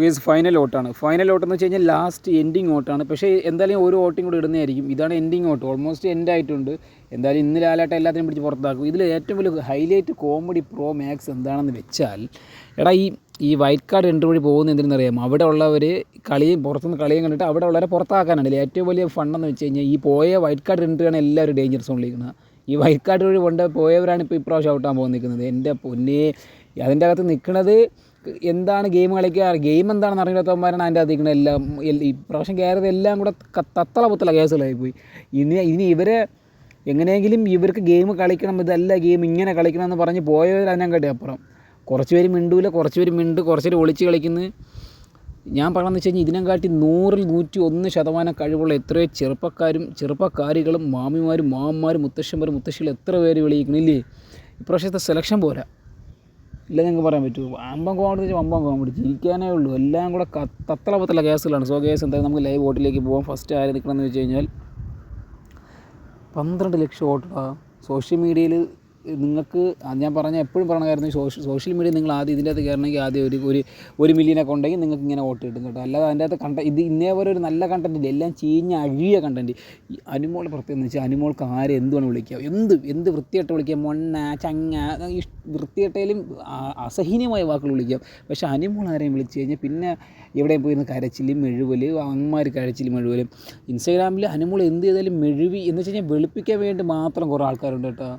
ഗീസ് final ഓട്ടാണ് final out എന്ന് വെച്ച് കഴിഞ്ഞാൽ ലാസ്റ്റ് എൻഡിങ് ഓട്ടാണ് പക്ഷേ എന്തായാലും ഒരു വോട്ടിംഗ് കൂടി ഇടുന്നതായിരിക്കും. ഇതാണ് എൻഡിങ് ഓട്ട് ഓൾമോസ്റ്റ് എൻഡ് ആയിട്ടുണ്ട്. എന്തായാലും ഇന്ന് ലാലാട്ടം എല്ലാത്തിനും പിടിച്ച് പുറത്താക്കും. ഇതിൽ ഏറ്റവും വലിയ ഹൈലൈറ്റ് കോമഡി പ്രോ മാക്സ് എന്താണെന്ന് വെച്ചാൽ എടാ ഈ ഈ വൈറ്റ് കാർഡ് എൻട്രി വഴി പോകുന്ന എന്തിനെന്നറിയാം അവിടെ ഉള്ളവർ കളിയും പുറത്തുനിന്ന് കളിയും കണ്ടിട്ട് അവിടെ ഉള്ളവരെ പുറത്താക്കാനാണ്. ഏറ്റവും വലിയ ഫണ്ടെന്ന് വെച്ച് കഴിഞ്ഞാൽ ഈ പോയ വൈറ്റ് കാർഡ് എൻട്രിയാണ് എല്ലാവരും ഡേഞ്ചർ സോണിലിരിക്കുന്നത് ഈ വൈറ്റ് കാർഡ് വഴി കൊണ്ട് പോയവരാണ് ഇപ്പോൾ ഇപ്രാവശ്യം ഔട്ടാൻ പോകുന്നത്. നിൽക്കുന്നത് എന്റെ പൊന്നേ അതിന്റെ അകത്ത് നിൽക്കുന്നത് എന്താണ് ഗെയിം കളിക്കുക ഗെയിം എന്താണെന്ന് അറിയാത്തവന്മാരാണ് അതിന്റെ അധികം എല്ലാം ഇപ്രാവശ്യം കയറിയത് എല്ലാം കൂടെ തത്തള പുത്തല കേസുകളായി പോയി. ഇനി ഇനി ഇവരെ എങ്ങനെയെങ്കിലും ഇവർക്ക് ഗെയിം കളിക്കണം ഇതല്ല ഗെയിം ഇങ്ങനെ കളിക്കണം എന്ന് പറഞ്ഞ് പോയവർ അതിനെക്കാട്ടി അപ്പുറം. കുറച്ച് പേര് മിണ്ടൂല കുറച്ച് പേര് മിണ്ട് കുറച്ച് പേര് ഒളിച്ച് കളിക്കുന്നു. ഞാൻ പറഞ്ഞതെന്ന് വെച്ച് കഴിഞ്ഞാൽ ഇതിനെക്കാട്ടി നൂറിൽ നൂറ്റി ഒന്ന് ശതമാനം കഴിവുള്ള എത്രയോ ചെറുപ്പക്കാരും ചെറുപ്പക്കാരികളും മാമിമാരും മാമ്മമാരും മുത്തശ്ശന്മാരും മുത്തശ്ശികളും എത്ര പേര് വിളിയിക്കണില്ലേ? ഇപ്രാവശ്യത്തെ സെലക്ഷൻ പോരാ. ഇല്ല ഞങ്ങൾക്ക് പറയാൻ പറ്റുമോ അമ്പം കോമഡി അമ്പം കോമഡി ചിരിക്കാനേ ഉള്ളൂ. എല്ലാം കൂടെ തത്തള പത്തല കേസുകളാണ്. സോ കേസ് എന്തായാലും നമുക്ക് ലൈവ് വോട്ടിലേക്ക് പോകാം ഫസ്റ്റ് ആര് നിൽക്കണമെന്ന് വെച്ച് കഴിഞ്ഞാൽ പന്ത്രണ്ട് ലക്ഷം വോട്ടാണ് സോഷ്യൽ മീഡിയയിൽ നിങ്ങൾക്ക് ഞാൻ പറഞ്ഞ എപ്പോഴും പറഞ്ഞ കാര്യം സോഷ്യൽ സോഷ്യൽ മീഡിയ നിങ്ങൾ ആദ്യം ഇതിന്റെ അകത്ത് കയറണമെങ്കിൽ ആദ്യം ഒരു ഒരു ഒരു മില്യനൊക്കെ ഉണ്ടെങ്കിൽ നിങ്ങൾക്ക് ഇങ്ങനെ വോട്ട് കിട്ടും കേട്ടോ. അല്ലാതെ അതിന്റെ അകത്ത് കണ്ട ഇത് ഇന്നേ ഒരു നല്ല കണ്ടന്റ് ഇല്ല. എല്ലാം ചീഞ്ഞ അഴിയ കണ്ടന്റ് ഈ അനുമോൾ പ്രത്യേകം എന്ന് വെച്ചാൽ അനുമോൾക്ക് ആരെ എന്ത് വേണം വിളിക്കുക? എന്ത് എന്ത് വൃത്തിയായിട്ട് വിളിക്കുക? മൊണ്ണ ചങ്ങ വൃത്തിയായിട്ടേലും അസഹനീയമായ വാക്കുകൾ വിളിക്കാം പക്ഷേ അനുമോൾ ആരെയും വിളിച്ചു കഴിഞ്ഞാൽ പിന്നെ എവിടെയും പോയിരുന്ന് കരച്ചിലും മെഴുവൽ അമ്മമാർ കരച്ചിലും മെഴുവലും. ഇൻസ്റ്റാഗ്രാമിൽ അനുമോൾ എന്ത് ചെയ്താലും മെഴുവി എന്ന് വെച്ച് കഴിഞ്ഞാൽ വെളുപ്പിക്കാൻ വേണ്ടി മാത്രം കുറേ ആൾക്കാരുണ്ട് കേട്ടോ.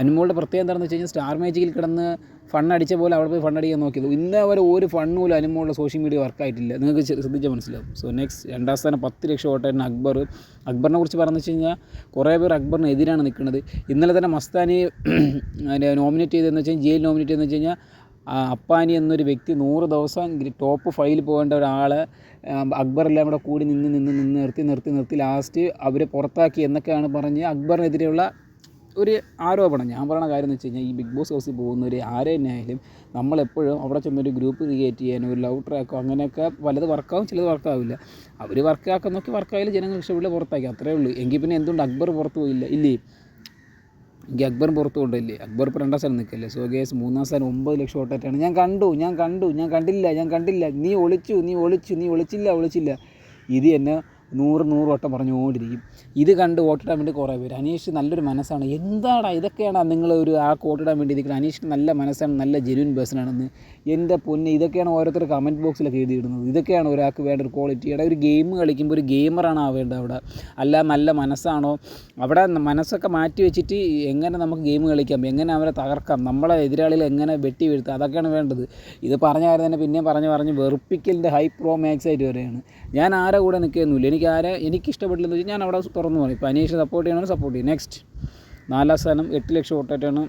അനുമോളുടെ പ്രത്യേകത എന്താണെന്ന് വെച്ച് കഴിഞ്ഞാൽ സ്റ്റാർ മാജിക്കിൽ കിടന്ന് ഫണ്ണടിച്ച പോലെ അവിടെ പോയി ഫണ്ണടിക്കാൻ നോക്കിയത്. ഇന്ന് വരെ ഒരു ഫണ്ണ് പോലും അനുമോളുടെ സോഷ്യൽ മീഡിയ വർക്കായിട്ടില്ല നിങ്ങൾക്ക് ശ്രദ്ധിച്ചാൽ മനസ്സിലാവും. സോ നെക്സ്റ്റ് രണ്ടാം സ്ഥാനം പത്ത് ലക്ഷം ഓട്ടായിരുന്നു അക്ബർ. അക്ബറിനെ കുറിച്ച് പറഞ്ഞു വെച്ച് കഴിഞ്ഞാൽ കുറേ പേർ അക്ബറിന് എതിരാണ് നിൽക്കുന്നത്. ഇന്നലെ തന്നെ മസ്താനി നോമിനേറ്റ് ചെയ്തതെന്ന് വെച്ചാൽ ജയിൽ നോമിനേറ്റ് ചെയ്തെന്ന് വെച്ച് കഴിഞ്ഞാൽ അപ്പാനി എന്നൊരു വ്യക്തി നൂറ് ദിവസം ടോപ്പ് ഫൈവിൽ പോകേണ്ട ഒരാളെ അക്ബർ എല്ലാം കൂടെ കൂടി നിന്ന് നിന്ന് നിന്ന് നിർത്തി നിർത്തി നിർത്തി ലാസ്റ്റ് അവരെ പുറത്താക്കി എന്നൊക്കെയാണ് പറഞ്ഞ് അക്ബറിനെതിരെയുള്ള ഒരു ആരോപണം. ഞാൻ പറയുന്ന കാര്യം എന്ന് വെച്ച് കഴിഞ്ഞാൽ ഈ ബിഗ് ബോസ് ഹൗസിൽ പോകുന്നവർ ആരെ തന്നെ ആയാലും നമ്മളെപ്പോഴും അവിടെ ചെന്നൊരു ഗ്രൂപ്പ് ക്രിയേറ്റ് ചെയ്യാനോ ഒരു ലവ് ട്രാക്കോ അങ്ങനെയൊക്കെ പലത് വർക്കാവും ചിലത് വർക്കാവില്ല അവർ വർക്കാക്കാൻ നോക്കി വർക്കായാലും ജനങ്ങൾ ഇഷ്ടപ്പെട്ട് പുറത്താക്കി. അത്രേ ഉള്ളൂ. എങ്കിൽ പിന്നെ എന്തുകൊണ്ട് അക്ബർ പുറത്ത് പോയില്ല? ഇല്ലേ? എനിക്ക് അക്ബർ പുറത്ത് കൊണ്ടില്ലേ അക്ബർ ഇപ്പോൾ രണ്ടാം സ്ഥലം നിൽക്കല്ലേ? സോ ഗേസ് മൂന്നാം സ്ഥാനം ഒമ്പത് ലക്ഷം വോട്ടായിട്ടാണ് ഞാൻ കണ്ടു ഞാൻ കണ്ടു ഞാൻ കണ്ടില്ല ഞാൻ കണ്ടില്ല. നീ ഒളിച്ചു നീ ഒളിച്ചു നീ ഒളിച്ചില്ല ഒളിച്ചില്ല. ഇത് എന്നെ നൂറ് നൂറ് വട്ടം പറഞ്ഞുകൊണ്ടിരിക്കും. ഇത് കണ്ട് വോട്ടിടാൻ വേണ്ടി കുറേ പേര്. അനീഷ് നല്ലൊരു മനസ്സാണ്. എന്താടാ ഇതൊക്കെയാണ് നിങ്ങൾ ഒരു ആ വോട്ടിടാൻ വേണ്ടി ഇരിക്കുന്നത് അനീഷ് നല്ല മനസ്സാണ് നല്ല ജെന്യൂൻ പേഴ്സണാണെന്ന് എന്റെ പൊന്നെ ഇതൊക്കെയാണ് ഓരോരുത്തർ കമന്റ് ബോക്സിലൊക്കെ എഴുതിയിടുന്നത്. ഇതൊക്കെയാണ് ഒരാൾക്ക് വേണ്ട ഒരു ക്വാളിറ്റി എടാ ഒരു ഗെയിം കളിക്കുമ്പോൾ ഒരു ഗെയിമറാണ് ആവേണ്ടത് അവിടെ. അല്ല നല്ല മനസ്സാണോ? അവിടെ മനസ്സൊക്കെ മാറ്റി വെച്ചിട്ട് എങ്ങനെ നമുക്ക് ഗെയിം കളിക്കാം? എങ്ങനെ അവരെ തകർക്കാം? നമ്മളെ എതിരാളികൾ എങ്ങനെ വെട്ടി വീഴ്ത്താം? അതൊക്കെയാണ് വേണ്ടത്. ഇത് പറഞ്ഞ കാര്യം തന്നെ പിന്നെയും പറഞ്ഞ് പറഞ്ഞ് വെറുപ്പിക്കലിന്റെ ഹൈ പ്രോ മാക്സ് ആയിട്ട് വരെയാണ് ഞാൻ ആരെ കൂടെ നിൽക്കുകയൊന്നുമില്ല എനിക്ക് ആരെ എനിക്ക് ഇഷ്ടപ്പെട്ടില്ലെന്ന് വെച്ചാൽ ഞാൻ അവിടെ തുറന്നു പറയും. ഇപ്പോൾ അനീഷ് സപ്പോർട്ട് ചെയ്യണമെങ്കിൽ സപ്പോർട്ട് ചെയ്യും. നെക്സ്റ്റ് നാലാം സ്ഥാനം എട്ട് ലക്ഷം വോട്ടായിട്ടാണ്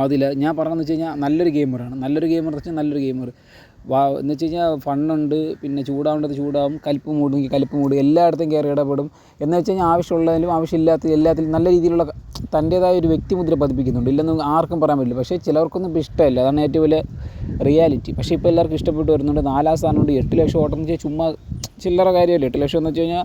ആദില. ഞാൻ പറഞ്ഞതെന്ന് വെച്ച് കഴിഞ്ഞാൽ നല്ലൊരു ഗെയിമറാണ് നല്ലൊരു ഗെയിമർ എന്ന് വെച്ചാൽ നല്ലൊരു ഗെയിമർ എന്ന് വെച്ച് കഴിഞ്ഞാൽ ഫണ്ണുണ്ട് പിന്നെ ചൂടാവേണ്ടത് ചൂടാവും കലിപ്പ് മൂടുമെങ്കിൽ കലിപ്പ് മൂടും എല്ലായിടത്തും കയറി ഇടപെടും. എന്ന് വെച്ച് കഴിഞ്ഞാൽ ആവശ്യമുള്ളതിലും ആവശ്യമില്ലാത്ത എല്ലാത്തിലും നല്ല രീതിയിലുള്ള തന്റേതായ ഒരു വ്യക്തിമുദ്ര പതിപ്പിക്കുന്നുണ്ട്. ഇല്ലെന്ന് ആർക്കും പറയാൻ പറ്റില്ല. പക്ഷേ ചിലർക്കൊന്നും ഇപ്പോൾ ഇഷ്ടമല്ല. അതാണ് ഏറ്റവും വലിയ റിയാലിറ്റി. പക്ഷേ ഇപ്പോൾ എല്ലാവർക്കും ഇഷ്ടപ്പെട്ട് വരുന്നുണ്ട്. നാലാം സ്ഥാനമുണ്ട് എട്ട് ലക്ഷം ഓട്ടം എന്ന് വെച്ചാൽ ചുമ്മാ ചില്ലറ കാര്യമല്ല? എട്ട് ലക്ഷം എന്ന് വെച്ച് കഴിഞ്ഞാൽ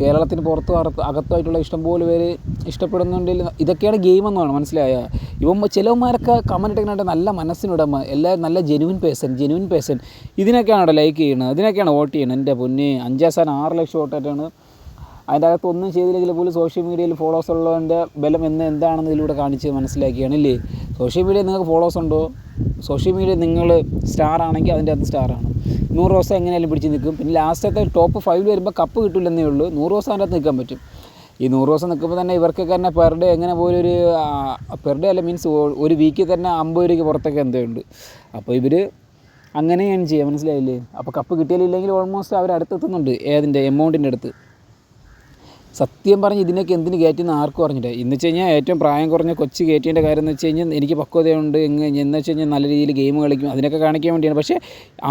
കേരളത്തിന് പുറത്ത് അകത്ത് അകത്തായിട്ടുള്ള ഇഷ്ടംപോലെ പേര് ഇഷ്ടപ്പെടുന്നുണ്ടെങ്കിൽ ഇതൊക്കെയാണ് ഗെയിം എന്നാണ് മനസ്സിലായ. ഇവ ചിലവന്മാരൊക്കെ കമന്റ് ഇട്ടിട്ട് നല്ല മനസ്സിനുടമ എല്ലാവരും നല്ല ജെനുവിൻ പേഴ്സൺ ജെനുവിൻ പേഴ്സൺ ഇതിനൊക്കെയാണ് ലൈക്ക് ചെയ്യുന്നത് ഇതിനൊക്കെയാണ് വോട്ട് ചെയ്യുന്നത് എന്റെ പൊന്നെ അഞ്ചാം ആറ് ലക്ഷം വോട്ടായിട്ടാണ് അതിന്റെ അകത്ത് ഒന്നും ചെയ്തില്ലെങ്കിൽ പോലും സോഷ്യൽ മീഡിയയിൽ ഫോളോവേഴ്സ് ഉള്ളതിന്റെ ബലം എന്ന് എന്താണെന്ന് ഇതിലൂടെ കാണിച്ച് മനസ്സിലാക്കിയാണ് ഇല്ലേ? സോഷ്യൽ മീഡിയയിൽ നിങ്ങൾക്ക് ഫോളോവേഴ്സ് ഉണ്ടോ? സോഷ്യൽ മീഡിയ നിങ്ങൾ സ്റ്റാർ ആണെങ്കിൽ അതിന്റെ അകത്ത് സ്റ്റാറാണ് നൂറ് ദിവസം എങ്ങനെയാലും പിടിച്ച് നിൽക്കും. പിന്നെ ലാസ്റ്റത്തെ ടോപ്പ് ഫൈവിൽ വരുമ്പോൾ കപ്പ് കിട്ടില്ലെന്നേ ഉള്ളൂ. നൂറ് ദിവസം അതിന്റെ അകത്ത് നിൽക്കാൻ പറ്റും. ഈ നൂറ് ദിവസം നിൽക്കുമ്പോൾ തന്നെ ഇവർക്കൊക്കെ തന്നെ പെർ ഡേ എങ്ങനെ പോലും ഒരു പെർ ഡേ അല്ല മീൻസ് ഒരു വീക്കിൽ തന്നെ അമ്പത് രൂപയ്ക്ക് പുറത്തൊക്കെ എന്തോ ഉണ്ട്. അപ്പോൾ ഇവർ അങ്ങനെയാണ് ചെയ്യുക മനസ്സിലായില്ലേ? അപ്പോൾ കപ്പ് കിട്ടിയാലില്ലെങ്കിൽ ഓൾമോസ്റ്റ് അവർ അടുത്തെത്തുന്നുണ്ട് ഏതിന്റെ? എമൗണ്ടിന്റെ അടുത്ത്. സത്യം പറഞ്ഞ് ഇതിനൊക്കെ എന്തിന് കയറ്റുന്ന ആർക്കും അറിഞ്ഞിട്ട് എന്ന് വെച്ച് കഴിഞ്ഞാൽ ഏറ്റവും പ്രായം കുറഞ്ഞ കൊച്ചു കയറ്റേണ്ട കാര്യം എന്ന് വെച്ച് കഴിഞ്ഞാൽ എനിക്ക് പക്വതയുണ്ട്. എങ്ങ് എന്ന് വെച്ച് കഴിഞ്ഞാൽ നല്ല രീതിയിൽ ഗെയിം കളിക്കും. അതിനൊക്കെ കാണിക്കാൻ വേണ്ടിയാണ്. പക്ഷേ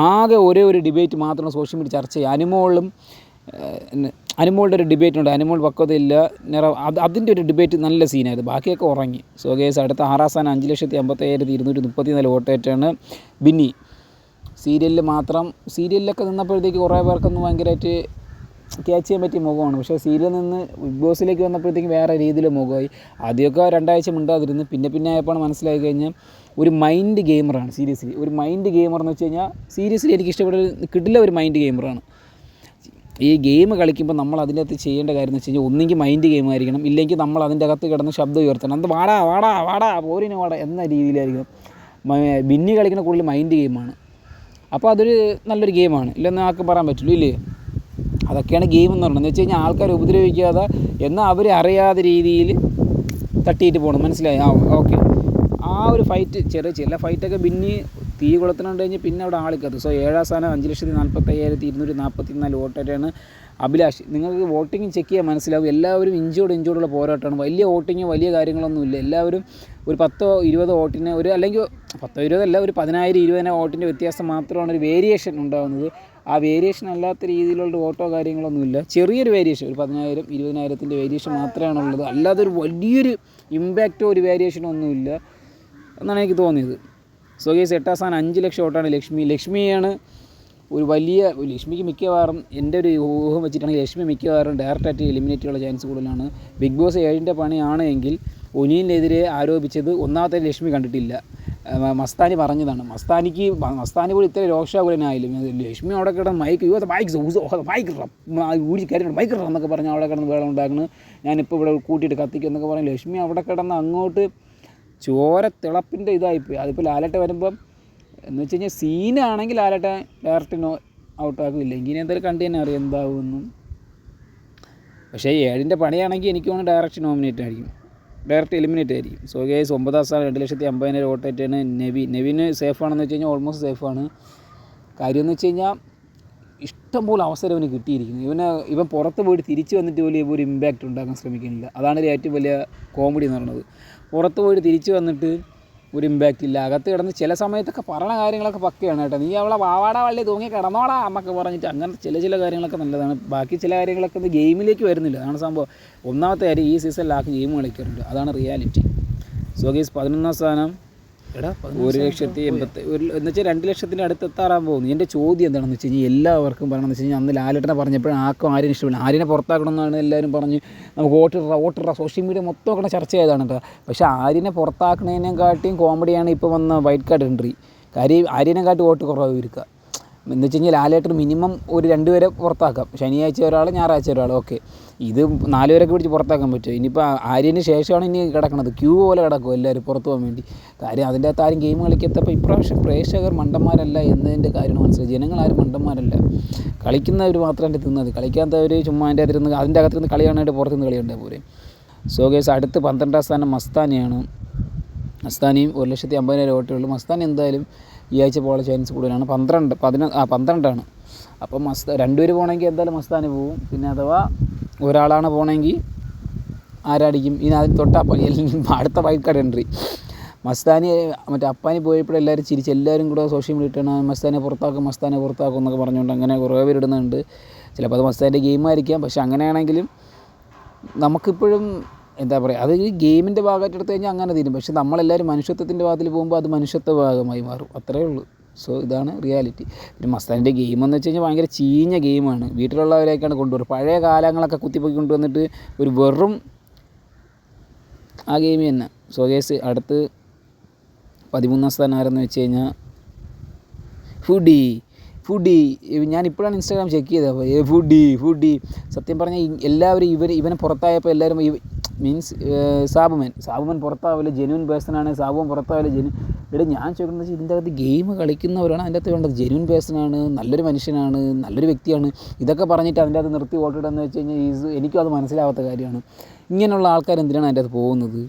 ആകെ ഒരേ ഒരു ഡിബേറ്റ് മാത്രമാണ് സോഷ്യൽ മീഡിയ ചർച്ച ചെയ്യുക. അനുമോളും അനുമോളുടെ ഒരു ഡിബേറ്റ് ഉണ്ട്. അനുമോൾ പക്വതയില്ല. നിറ അത് അതിന്റെ ഒരു ഡിബേറ്റ് നല്ല സീനായിരുന്നു ബാക്കിയൊക്കെ ഉറങ്ങി. സോ ഗേസ് അടുത്ത ആറാം സ്ഥാനം അഞ്ച് ലക്ഷത്തി അമ്പത്തയ്യായിരത്തി ഇരുന്നൂറ്റി മുപ്പത്തി നാല് വോട്ടേറ്റാണ് ബിന്നി. സീരിയലിൽ മാത്രം സീരിയലിലൊക്കെ നിന്നപ്പോഴത്തേക്ക് കുറേ പേർക്കൊന്നും ഭയങ്കരമായിട്ട് ക്യാച്ച് ചെയ്യാൻ പറ്റിയ മുഖമാണ്. പക്ഷേ സീരിയൽ നിന്ന് ബിഗ് ബോസിലേക്ക് വന്നപ്പോഴത്തേക്കും വേറെ രീതിയിൽ മുഖമായി. ആദ്യമൊക്കെ രണ്ടാഴ്ച മിണ്ടാതിരുന്നു. പിന്നെ പിന്നെ ആയപ്പോൾ മനസ്സിലായി കഴിഞ്ഞാൽ ഒരു മൈൻഡ് ഗെയിമറാണ് സീരിയസ്ലി. ഒരു മൈൻഡ് ഗെയിമർ എന്ന് വെച്ച് കഴിഞ്ഞാൽ സീരിയസ്ലി എനിക്ക് ഇഷ്ടപ്പെട്ട കിട്ടില്ല ഒരു മൈൻഡ് ഗെയിമറാണ്. ഈ ഗെയിം കളിക്കുമ്പോൾ നമ്മൾ അതിന്റെ അകത്ത് ചെയ്യേണ്ട കാര്യം എന്ന് വെച്ച് കഴിഞ്ഞാൽ ഒന്നെങ്കിൽ മൈൻഡ് ഗെയിം ആയിരിക്കണം ഇല്ലെങ്കിൽ നമ്മൾ അതിന്റെ അകത്ത് കിടന്ന് ശബ്ദം ഉയർത്തണം. അത് വാടാ വാടാ വാടാ പോരിന് വാടാ എന്ന രീതിയിലായിരിക്കണം. മ- ബിന്നി കളിക്കുന്ന കൂടുതൽ മൈൻഡ് ഗെയിമാണ്. അപ്പോൾ അതൊരു നല്ലൊരു ഗെയിമാണ്. ഇല്ലെന്ന് ആർക്കും പറയാൻ പറ്റുള്ളൂ ഇല്ലേ? അതൊക്കെയാണ് ഗെയിം എന്ന് പറയുന്നത്. എന്ന് വെച്ച് കഴിഞ്ഞാൽ ആൾക്കാരെ ഉപദ്രവിക്കാതെ എന്നാൽ അവർ അറിയാതെ രീതിയിൽ തട്ടിയിട്ട് പോകണം. മനസ്സിലായി? ആ ഓക്കെ. ആ ഒരു ഫൈറ്റ് ചെറിയ ചില ഫൈറ്റൊക്കെ പിന്നെ തീ കൊളുത്തണുണ്ട് കഴിഞ്ഞ് പിന്നെ അവിടെ ആളിക്കത്ത് സോ ഏഴാം സ്ഥാനം അഞ്ച് ലക്ഷത്തി നാൽപ്പത്തയ്യായിരത്തി ഇരുന്നൂറ്റി നാൽപ്പത്തി നാല് വോട്ടായിട്ടാണ് അഭിലാഷ്. നിങ്ങൾക്ക് വോട്ടിംഗ് ചെക്ക് ചെയ്യാൻ മനസ്സിലാവും. എല്ലാവരും ഇഞ്ചോട് ഇഞ്ചോടുള്ള പോരാട്ടമാണ്. വലിയ വോട്ടിങ് വലിയ കാര്യങ്ങളൊന്നുമില്ല എല്ലാവരും ഒരു പത്തോ ഇരുപതോ വോട്ടിന് ഒരു അല്ലെങ്കിൽ പത്തോ ഇരുപതല്ല ഒരു പതിനായിരം ഇരുപതിനായിരം വോട്ടിന്റെ വ്യത്യാസം മാത്രമാണ് ഒരു വേരിയേഷൻ ഉണ്ടാകുന്നത് ആ വേരിയേഷൻ അല്ലാത്ത രീതിയിലുള്ള ഓട്ടോ കാര്യങ്ങളൊന്നുമില്ല ചെറിയൊരു വേരിയേഷൻ ഒരു പതിനായിരം ഇരുപതിനായിരത്തിന്റെ വേരിയേഷൻ മാത്രമാണുള്ളത്. അല്ലാതെ ഒരു വലിയൊരു ഇമ്പാക്റ്റോ ഒരു വേരിയേഷനോ ഒന്നുമില്ല എന്നാണ് എനിക്ക് തോന്നിയത്. സോ ഗേസ് എട്ടാം സ്ഥാനം അഞ്ച് ലക്ഷം ഓട്ടാണ് ലക്ഷ്മി. ലക്ഷ്മിയാണ് ഒരു വലിയ ലക്ഷ്മിക്ക് മിക്കവാറും എന്റെ ഒരു ഊഹം വെച്ചിട്ടാണെങ്കിൽ ലക്ഷ്മി മിക്കവാറും ഡയറക്റ്റായിട്ട് എലിമിനേറ്റ് ചെയ്യാനുള്ള ചാൻസ് കൂടുതലാണ്. ബിഗ് ബോസ് ഏഴിന്റെ പണിയാണ് എങ്കിൽ ആരോപിച്ചത് ഒന്നാമത്തെ ലക്ഷ്മി കണ്ടിട്ടില്ല. മസ്താനി പറഞ്ഞതാണ്. മസ്താനിക്ക് മസ്താനി പോലും ഇത്ര രോഷാകുലനായാലും ലക്ഷ്മി അവിടെ കിടന്ന് മൈക്ക് യോ ബൈക്ക് ബൈക്ക് ഊരി കയറി ബൈക്ക് എന്നൊക്കെ പറഞ്ഞ് അവിടെ കിടന്ന് വേളം ഉണ്ടാക്കുന്നു ഞാനിപ്പോൾ ഇവിടെ കൂട്ടിയിട്ട് കത്തിക്കും എന്നൊക്കെ പറഞ്ഞ് ലക്ഷ്മി അവിടെ കിടന്ന് അങ്ങോട്ട് ചോര തിളപ്പിന്റെ ഇതായിപ്പോയി. അതിപ്പോൾ ലാലട്ട വരുമ്പം എന്ന് വെച്ച് കഴിഞ്ഞാൽ സീനാണെങ്കിൽ ലാലട്ട ഡയറക്റ്റിനോ ഔട്ടാക്കില്ല ഇങ്ങനെ എന്തായാലും കണ്ടു തന്നെ അറിയാം എന്താവുമെന്നും പക്ഷേ ഏഴിന്റെ പണിയാണെങ്കിൽ എനിക്ക് തോന്നുന്നു ഡയറക്ഷൻ നോമിനേറ്റ് ആയിരിക്കും. ഡയറക്റ്റ് എലിമിനേറ്റ് ആയിരിക്കും. സോ ഗേസ് ഒമ്പതാം സ്ഥാനം രണ്ട് ലക്ഷത്തി അമ്പതിനായിരം വോട്ടായിട്ടാണ് നെവി നെവിന് സേഫാണെന്ന് വെച്ച് കഴിഞ്ഞാൽ ഓൾമോസ്റ്റ് സേഫാണ് കാര്യം എന്ന് വെച്ച് കഴിഞ്ഞാൽ ഇഷ്ടംപോലെ അവസരം ഇവന് കിട്ടിയിരിക്കുന്നു. ഇവന് ഇവൻ പുറത്ത് പോയിട്ട് തിരിച്ചു വന്നിട്ട് പോലും ഒരു ഇമ്പാക്റ്റ് ഉണ്ടാക്കാൻ ശ്രമിക്കുന്നില്ല. അതാണ് ഏറ്റവും വലിയ കോമഡി എന്ന് പറയുന്നത്. പുറത്ത് പോയിട്ട് തിരിച്ചു വന്നിട്ട് ഒരു ഇമ്പാക്റ്റ് ഇല്ല. അകത്ത് കിടന്ന് ചില സമയത്തൊക്കെ പറയണ കാര്യങ്ങളൊക്കെ പക്കയാണ് കേട്ടോ. നീ അവളെ വാവാട വള്ളി തൂങ്ങി കിടന്നോടാ എന്നൊക്കെ പറഞ്ഞിട്ട്. അങ്ങനത്തെ ചില ചില കാര്യങ്ങളൊക്കെ നല്ലതാണ്. ബാക്കി ചില കാര്യങ്ങളൊക്കെ ഇന്ന് ഗെയിമിലേക്ക് വരുന്നില്ല. അതാണ് സംഭവം. ഒന്നാമത്തെ കാര്യം ഈ സീസണിൽ സീസണിലാക്കി ഗെയിം കളിക്കാറുണ്ട്. അതാണ് റിയാലിറ്റി സോ ഗീസ് പതിനൊന്നാം സ്ഥാനം. എടാ ഒരു ലക്ഷത്തി എൺപത്തി ഒരു എന്ന് വെച്ചാൽ രണ്ട് ലക്ഷത്തിന്റെ അടുത്ത് എത്താറാൻ പോകുന്നു. എന്റെ ചോദ്യം എന്താണെന്ന് വെച്ച് കഴിഞ്ഞാൽ എല്ലാവർക്കും പറയണമെന്ന് വെച്ച് കഴിഞ്ഞാൽ അന്ന് ലാലേട്ടനെ പറഞ്ഞപ്പോഴും ആർക്കും ആരും ഇഷ്ടമില്ല. ആര്യനെ പുറത്താക്കണമെന്നാണ് എല്ലാവരും പറഞ്ഞ് നമുക്ക് വോട്ടിട വോട്ടിട സോഷ്യൽ മീഡിയ മൊത്തം ഒക്കെ ചർച്ച ചെയ്തതാണ് കേട്ടോ. പക്ഷേ ആര്യനെ പുറത്താക്കണേനെക്കാട്ടിയും കോമഡിയാണ് ഇപ്പോൾ വന്ന വൈറ്റ് കാർഡ് എൻട്രി. കാര്യം ആര്യനെക്കാട്ടി വോട്ട് കുറവ് ഇരിക്കുക എന്ന് വെച്ച് കഴിഞ്ഞാൽ ലാലേട്ടർ മിനിമം ഒരു രണ്ട് പേരെ പുറത്താക്കാം. ശനിയാഴ്ച ഒരാൾ ഞായറാഴ്ച ഒരാൾ ഓക്കെ. ഇത് നാല് പേരൊക്കെ പിടിച്ച് പുറത്താക്കാൻ പറ്റും ഇനിയിപ്പോൾ ആര്യന് ശേഷമാണ് ഇനി കിടക്കുന്നത് ക്യൂ പോലെ കിടക്കും എല്ലാവരും പുറത്തു പോകാൻ വേണ്ടി. കാര്യം അതിന്റെ അകത്ത് ആരും ഗെയിം കളിക്കാത്തപ്പോൾ ഇപ്രാവശ്യം പ്രേക്ഷകർ മണ്ടന്മാരല്ല എന്നതിന്റെ കാര്യം മനസ്സിലായി. ജനങ്ങൾ ആരും മണ്ടന്മാരല്ല. കളിക്കുന്നവർ മാത്രം എന്റെ തിന്നത് കളിക്കാത്തവർ ചുമ്മാ അതിന്റെ അകത്തിരുന്ന് അതിന്റെ അകത്തിരുന്ന് കളി കാണാനായിട്ട് പുറത്തുനിന്ന് കളി കണ്ടാൽ പോരെ? സോ ഗേസ് അടുത്ത് പന്ത്രണ്ടാം സ്ഥാനം മസ്താനിയാണ്. മസ്താനിയും ഒരു ലക്ഷത്തി അമ്പതിനായിരം വോട്ടേ ഉള്ളൂ മസ്താനി എന്തായാലും ഈ ആഴ്ച പോകാനുള്ള ചാൻസ് കൂടുതലാണ്. പന്ത്രണ്ട് പതിന ആ പന്ത്രണ്ടാണ്. അപ്പം മസ്ത രണ്ടുപേർ പോകണമെങ്കിൽ എന്തായാലും മസ്താനി പോവും. പിന്നെ അഥവാ ഒരാളാണ് പോകണമെങ്കിൽ ആരാടിക്കും ഇനി അതിന് തൊട്ട് അടുത്ത വൈക്കാട് എൻട്രി മസ്താനി മറ്റേ അപ്പാനി പോയപ്പോഴും എല്ലാവരും ചിരിച്ച് എല്ലാവരും കൂടെ സോഷ്യൽ മീഡിയ ഇട്ടാണ്. മസ്താനെ പുറത്താക്കും മസ്താനെ പുറത്താക്കും എന്നൊക്കെ പറഞ്ഞുകൊണ്ട് അങ്ങനെ കുറേ പേര് ഇടുന്നുണ്ട്. ചിലപ്പോൾ അത് മസ്താന്റെ ഗെയിമായിരിക്കാം പക്ഷെ അങ്ങനെയാണെങ്കിലും നമുക്കിപ്പോഴും എന്താ പറയുക അത് ഈ ഗെയിമിന്റെ ഭാഗമായിട്ട് എടുത്തു കഴിഞ്ഞാൽ അങ്ങനെ തീരും. പക്ഷെ നമ്മളെല്ലാവരും മനുഷ്യത്വത്തിന്റെ ഭാഗത്തിൽ പോകുമ്പോൾ അത് മനുഷ്യത്വ ഭാഗമായി മാറും. അത്രയേ ഉള്ളൂ. സോ ഇതാണ് റിയാലിറ്റി. പിന്നെ മസ്താനിന്റെ ഗെയിം എന്ന് വെച്ച് കഴിഞ്ഞാൽ ഭയങ്കര ചീഞ്ഞ ഗെയിമാണ്. വീട്ടിലുള്ളവരെയൊക്കെയാണ് കൊണ്ടുവരുന്നത് പഴയ കാലങ്ങളൊക്കെ കുത്തിപ്പൊക്കി കൊണ്ടുവന്നിട്ട് ഒരു വെറും ആ ഗെയിം തന്നെ. സോ കേസ് അടുത്ത് പതിമൂന്നാം സ്ഥാനം ആരെന്ന് വെച്ച് കഴിഞ്ഞാൽ ഫുഡി ഫുഡി. ഞാൻ ഇപ്പോഴാണ് ഇൻസ്റ്റാഗ്രാം ചെക്ക് ചെയ്തത്. അപ്പോൾ ഫുഡി ഫുഡി. സത്യം പറഞ്ഞാൽ എല്ലാവരും ഇവർ ഇവനെ പുറത്തായപ്പോൾ എല്ലാവരും മീൻസ് സാബുമൻ. സാബുമൻ പുറത്താവില്ല ജെനുവിൻ പേഴ്സണാണ് സാബുമൻ പുറത്താവില്ല ജെനു ഇവിടെ ഞാൻ ചോദിക്കുന്നത് ഇതിന്റെ അകത്ത് ഗെയിം കളിക്കുന്നവരാണ് അതിന്റെ അകത്ത് വേണ്ടത്. ജെനുവിൻ പേഴ്സണാണ് നല്ലൊരു മനുഷ്യനാണ് നല്ലൊരു വ്യക്തിയാണ്. ഇതൊക്കെ പറഞ്ഞിട്ട് അതിന്റെ അകത്ത് നിർത്തി വോട്ടിടുകയെന്ന് വെച്ച് കഴിഞ്ഞാൽ ഈസ് എനിക്കും അത് മനസ്സിലാവാത്ത കാര്യമാണ്. ഇങ്ങനെയുള്ള ആൾക്കാർ എന്തിനാണ് അതിന്റെ അകത്ത് പോകുന്നത്?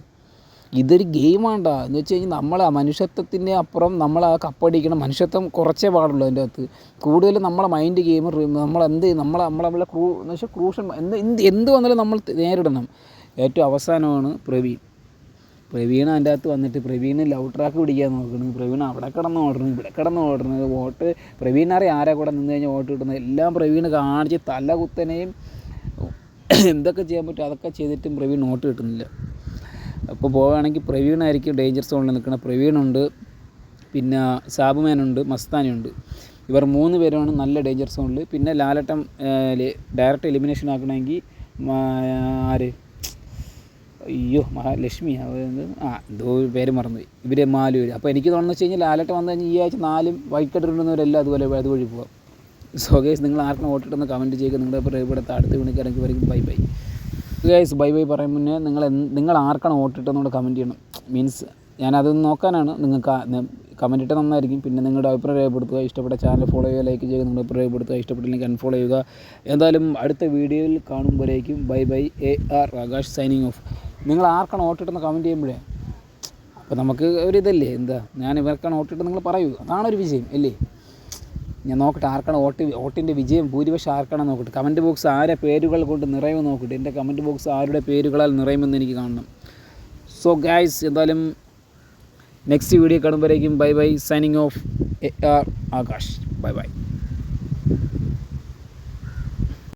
ഇതൊരു ഗെയിമാണ്ട എന്ന് വെച്ച് കഴിഞ്ഞാൽ നമ്മൾ ആ മനുഷ്യത്വത്തിന്റെ അപ്പുറം നമ്മൾ ആ കപ്പടിക്കണം മനുഷ്യത്വം കുറച്ചേ പാടുള്ളൂ അതിന്റെ അകത്ത്. കൂടുതൽ നമ്മളെ മൈൻഡ് ഗെയിം നമ്മൾ എന്ത് നമ്മൾ നമ്മളെ ക്രൂ എന്ന് വെച്ചാൽ ക്രൂഷൻ എന്ത് എന്ത് വന്നാലും നമ്മൾ നേരിടണം. ഏറ്റവും അവസാനമാണ് പ്രവീൺ. പ്രവീൺ അതിന്റെ അകത്ത് വന്നിട്ട് പ്രവീൺ ലവ് ട്രാക്ക് പിടിക്കാൻ നോക്കണം. പ്രവീൺ അവിടെ കിടന്ന് ഓടണം ഇവിടെ കിടന്ന് ഓടണം. വോട്ട് പ്രവീൺ അറിയാം ആരാ കൂടെ നിന്ന് കഴിഞ്ഞാൽ വോട്ട് കിട്ടുന്നത്. എല്ലാം പ്രവീൺ കാണിച്ച് തല കുത്തനെയും എന്തൊക്കെ ചെയ്യാൻ പറ്റും അതൊക്കെ ചെയ്തിട്ടും പ്രവീൺ വോട്ട് കിട്ടുന്നില്ല. അപ്പോൾ പോവുകയാണെങ്കിൽ പ്രവീണായിരിക്കും ഡേഞ്ചർ സോണിൽ നിൽക്കുന്ന പ്രവീണുണ്ട് പിന്നെ സാബുമേനുണ്ട് മസ്താനുണ്ട് ഇവർ മൂന്ന് പേരുമാണ് നല്ല ഡേഞ്ചർ സോണിൽ പിന്നെ ലാലട്ടം ഡയറക്റ്റ് എലിമിനേഷൻ ആക്കണമെങ്കിൽ ആര്? അയ്യോ മഹാലക്ഷ്മി. ആ എന്തോ പേര് മറന്നുപോയി. ഇവർ മാലൂർ അപ്പോൾ എനിക്ക് തോന്നുന്നു വെച്ച് കഴിഞ്ഞാൽ ലാലട്ട് വന്നു കഴിഞ്ഞാൽ ഈ ആഴ്ച നാലും വൈക്കട്ടിടുന്നവരെല്ലാം അതുപോലെ അതുവഴി പോകാം സോ ഗേസ് നിങ്ങൾ ആർക്കും വോട്ടിട്ടെന്ന് കമന്റ് ചെയ്യുക. നിങ്ങളുടെ ഇവിടെ അടുത്ത് വിണിക്കിറങ്ങി വരയ്ക്കും. Bye bye guys bye bye പറയാൻ മുന്നേ നിങ്ങൾ നിങ്ങൾ ആർക്കാണ് വോട്ടിട്ടെന്നുകൂടെ കമന്റ് ചെയ്യണം. മീൻസ് ഞാനതൊന്ന് നോക്കാനാണ്. നിങ്ങൾക്ക് കമന്റ് ഇട്ട് നന്നായിരിക്കും. പിന്നെ നിങ്ങളുടെ അഭിപ്രായം രേഖപ്പെടുത്തുക. ഇഷ്ടപ്പെട്ട ചാനൽ ഫോളോ ചെയ്യുക ലൈക്ക് ചെയ്യുക നിങ്ങളുടെ അഭിപ്രായം രേഖപ്പെടുത്തുക. ഇഷ്ടപ്പെട്ടില്ലെങ്കിൽ അൺഫോളോ ചെയ്യുക. എന്തായാലും അടുത്ത വീഡിയോയിൽ കാണുമ്പോഴേക്കും bye bye A R Akash signing off നിങ്ങൾ ആർക്കാണ് ഓട്ടിട്ടെന്ന് കമന്റ് ചെയ്യുമ്പോഴേ? അപ്പോൾ നമുക്ക് ഒരിതല്ലേ എന്താ? ഞാൻ ഇവർക്കാണ് ഓട്ടിട്ട് നിങ്ങൾ പറയൂ. അതാണ് ഒരു വിജയം അല്ലേ? ഞാൻ നോക്കട്ടെ ആർക്കാണ് വോട്ട് വോട്ടിന്റെ വിജയം? ഭൂരിപക്ഷം ആർക്കാണെന്ന് നോക്കട്ടെ. കമന്റ് ബോക്സ് ആരെ പേരുകൾ കൊണ്ട് നിറയുമെന്ന് നോക്കട്ടെ. എന്റെ കമന്റ് ബോക്സ് ആരുടെ പേരുകളാൽ നിറയുമെന്ന് എനിക്ക് കാണണം. സോ ഗായ്സ് എന്തായാലും next video കാണുമ്പോഴേക്കും bye bye signing off A R Akash. Bye bye